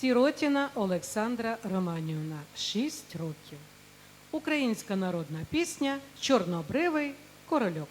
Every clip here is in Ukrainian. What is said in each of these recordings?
Сіротіна Олександра Романівна, 6 років. Українська народна пісня Чорнобривий корольок.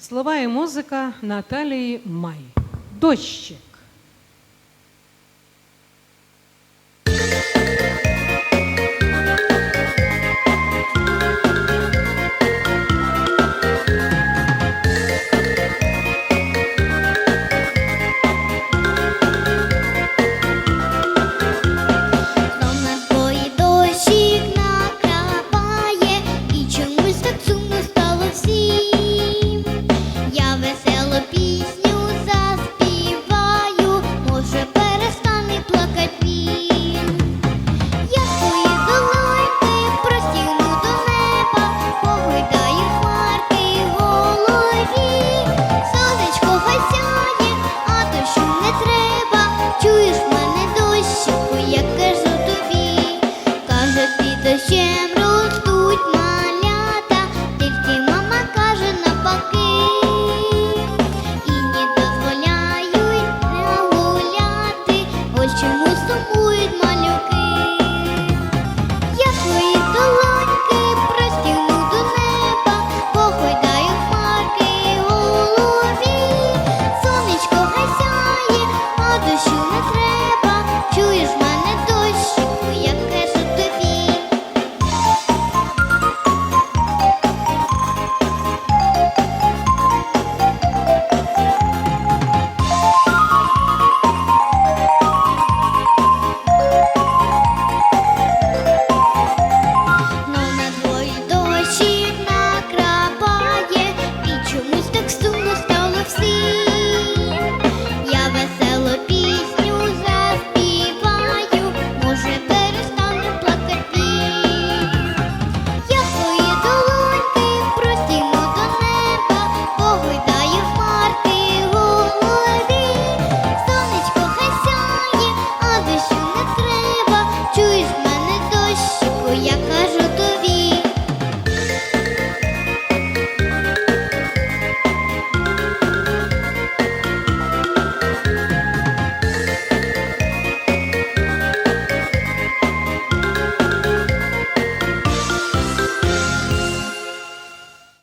Слова і музика Наталії Май. Дощі.